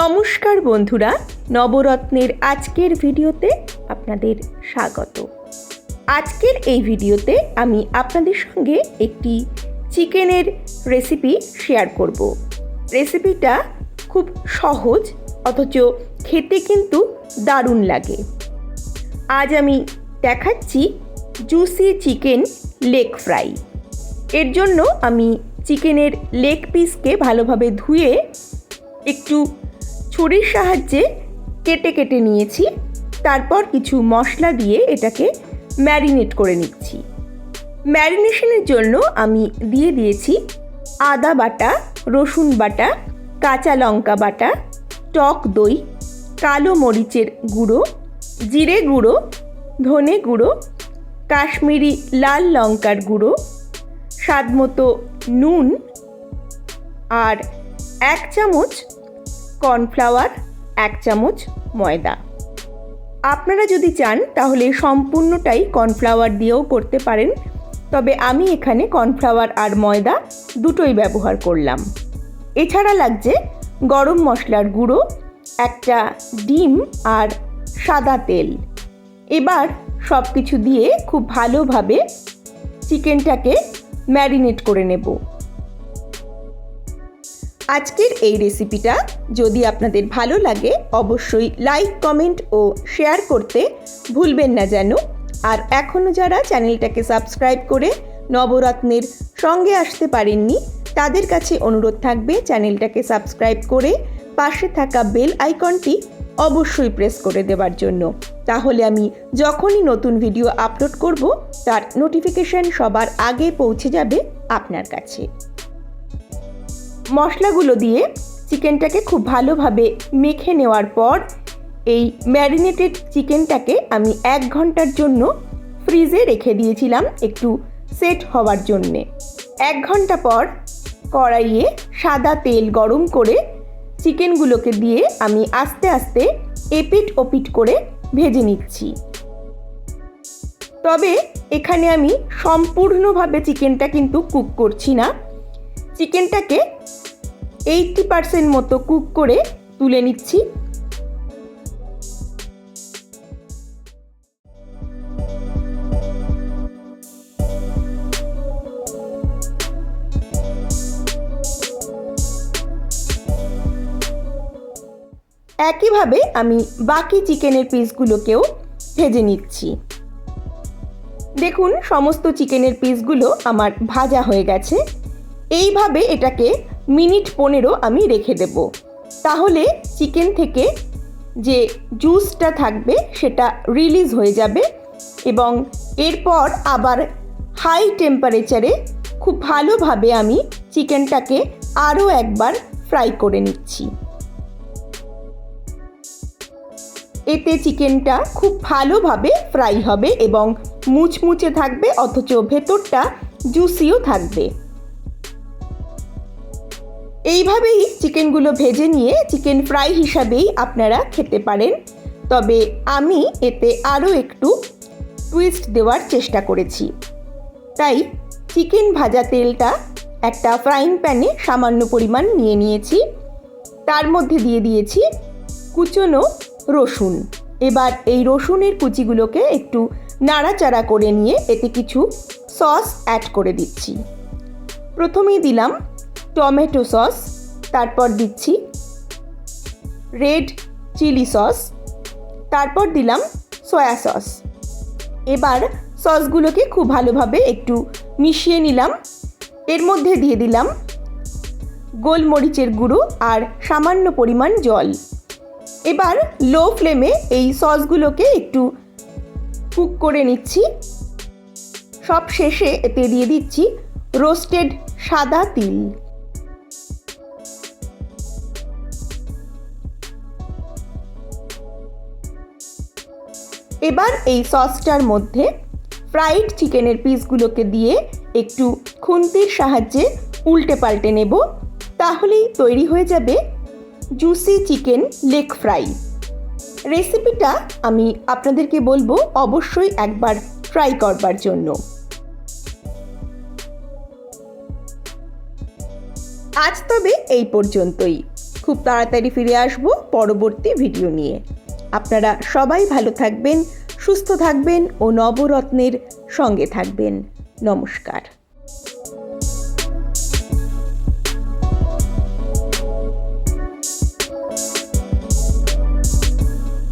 নমস্কার বন্ধুরা, নবরত্নের আজকের ভিডিওতে আপনাদের স্বাগত। আজকের এই ভিডিওতে আমি আপনাদের সঙ্গে একটি চিকেনের রেসিপি শেয়ার করব। রেসিপিটা খুব সহজ, অথচ খেতে কিন্তু দারুণ লাগে। আজ আমি দেখাচ্ছি জুসি চিকেন লেগ ফ্রাই। এর জন্য আমি চিকেনের লেগ পিসকে ভালোভাবে ধুয়ে একটু ছুরির সাহায্যে কেটে কেটে নিয়েছি। তারপর কিছু মশলা দিয়ে এটাকে ম্যারিনেট করে নিচ্ছি। ম্যারিনেশনের জন্য আমি দিয়ে দিয়েছি আদা বাটা, রসুন বাটা, কাঁচা লঙ্কা বাটা, টক দই, কালো মরিচের গুঁড়ো, জিরে গুঁড়ো, ধনে গুঁড়ো, কাশ্মীরি লাল লঙ্কার গুঁড়ো, স্বাদমতো নুন আর এক চামচ কর্নফ্লাওয়ার, এক চামচ ময়দা। আপনারা যদি চান, তাহলে সম্পূর্ণটাই কর্নফ্লাওয়ার দিয়েও করতে পারেন। তবে আমি এখানে কর্নফ্লাওয়ার আর ময়দা দুটোই ব্যবহার করলাম। এছাড়া লাগছে গরম মশলার গুঁড়ো, একটা ডিম আর সাদা তেল। এবার সব কিছু দিয়ে খুব ভালোভাবে চিকেনটাকে ম্যারিনেট করে নেব। আজকের এই রেসিপিটা যদি আপনাদের ভালো লাগে, অবশ্যই লাইক কমেন্ট ও শেয়ার করতে ভুলবেন না যেন। আর এখনও যারা চ্যানেলটাকে সাবস্ক্রাইব করে নবরত্নের সঙ্গে আসতে পারেননি, তাদের কাছে অনুরোধ থাকবে চ্যানেলটাকে সাবস্ক্রাইব করে পাশে থাকা বেল আইকনটি অবশ্যই প্রেস করে দেওয়ার জন্য। তাহলে আমি যখনই নতুন ভিডিও আপলোড করব, তার নোটিফিকেশন সবার আগে পৌঁছে যাবে আপনার কাছে। মশলাগুলো দিয়ে চিকেনটাকে খুব ভালোভাবে মেখে নেওয়ার পর এই ম্যারিনেটেড চিকেনটাকে আমি এক ঘণ্টার জন্য ফ্রিজে রেখে দিয়েছিলাম একটু সেট হওয়ার জন্যে। এক ঘণ্টা পর কড়াইয়ে সাদা তেল গরম করে চিকেনগুলোকে দিয়ে আমি আস্তে আস্তে এপিট ওপিট করে ভেজে নিচ্ছি। তবে এখানে আমি সম্পূর্ণভাবে চিকেনটা কিন্তু কুক করছি না। চিকেনটাকে এইটটি পারসেন্ট মতো কুক করে তুলে নিচ্ছি। একইভাবে আমি বাকি চিকেনের পিসগুলোকেও ভেজে নিচ্ছি। দেখুন, সমস্ত চিকেনের পিসগুলো আমার ভাজা হয়ে গেছে। এইভাবে এটাকে মিনিট পনেরো আমি রেখে দেব। তাহলে চিকেন থেকে যে জুসটা থাকবে সেটা রিলিজ হয়ে যাবে এবং এরপর আবার হাই টেম্পারেচারে খুব ভালোভাবে আমি চিকেনটাকে আরও একবার ফ্রাই করে নিচ্ছি। এতে চিকেনটা খুব ভালোভাবে ফ্রাই হবে এবং মুচমুচে থাকবে, অথচ ভেতরটা জুসিও থাকবে। এইভাবেই চিকেনগুলো ভেজে নিয়ে চিকেন ফ্রাই হিসাবেই আপনারা খেতে পারেন। তবে আমি এতে আরও একটু টুইস্ট দেওয়ার চেষ্টা করেছি। তাই চিকেন ভাজা তেলটা একটা ফ্রাইং প্যানে সামান্য পরিমাণ নিয়ে নিয়েছি। তার মধ্যে দিয়ে দিয়েছি কুচনো রসুন। এবার এই রসুনের কুচিগুলোকে একটু নাড়াচাড়া করে নিয়ে এতে কিছু সস অ্যাড করে দিচ্ছি। প্রথমেই দিলাম টমেটো সস, তারপর দিচ্ছি রেড চিলি সস, তারপর দিলাম সয়া সস। এবার সসগুলোকে খুব ভালোভাবে একটু মিশিয়ে নিলাম। এর মধ্যে দিয়ে দিলাম গোলমরিচের গুঁড়ো আর সামান্য পরিমাণ জল। এবার লো ফ্লেমে এই সসগুলোকে একটু কুক করে নিচ্ছি। সব শেষে এতে দিয়ে দিচ্ছি রোস্টেড সাদা তিল। এবার এই সসটার মধ্যে ফ্রাইড চিকেনের পিসগুলোকে দিয়ে একটু খুন্তির সাহায্যে উল্টে পাল্টে নেব। তাহলেই তৈরি হয়ে যাবে জুসি চিকেন লেগ ফ্রাই রেসিপিটা আমি আপনাদেরকে বলব অবশ্যই একবার ট্রাই করবার জন্য। আজ তবে এই পর্যন্তই। খুব তাড়াতাড়ি ফিরে আসব পরবর্তী ভিডিও নিয়ে। আপনারা সবাই ভালো থাকবেন সুস্থ থাকবেন ও নবরত্নের সঙ্গে থাকবেন। নমস্কার।